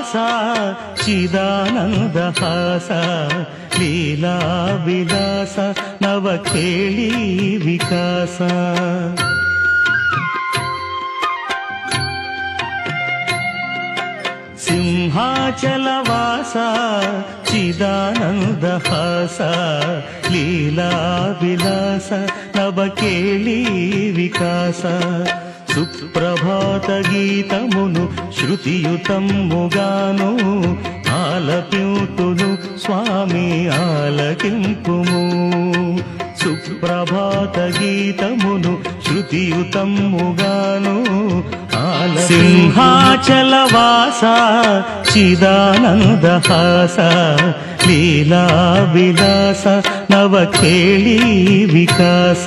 శ్రీనివాస చిదానందహాస లీలా విలాస నవఖేళీ వికాస. సింహాచలవాస చిదానందహాస లీలా విలాస నవకేళీ వికాస. సుప్రభాత గీతమును శృతియుతముగాను ఆలపింతును స్వామి ఆలకింపుము. సుప్రభాత గీతమును శృతియుతముగాను సింహాచలవాస చిదానందహాస లీలా విలాస నవఖేళీ వికాస.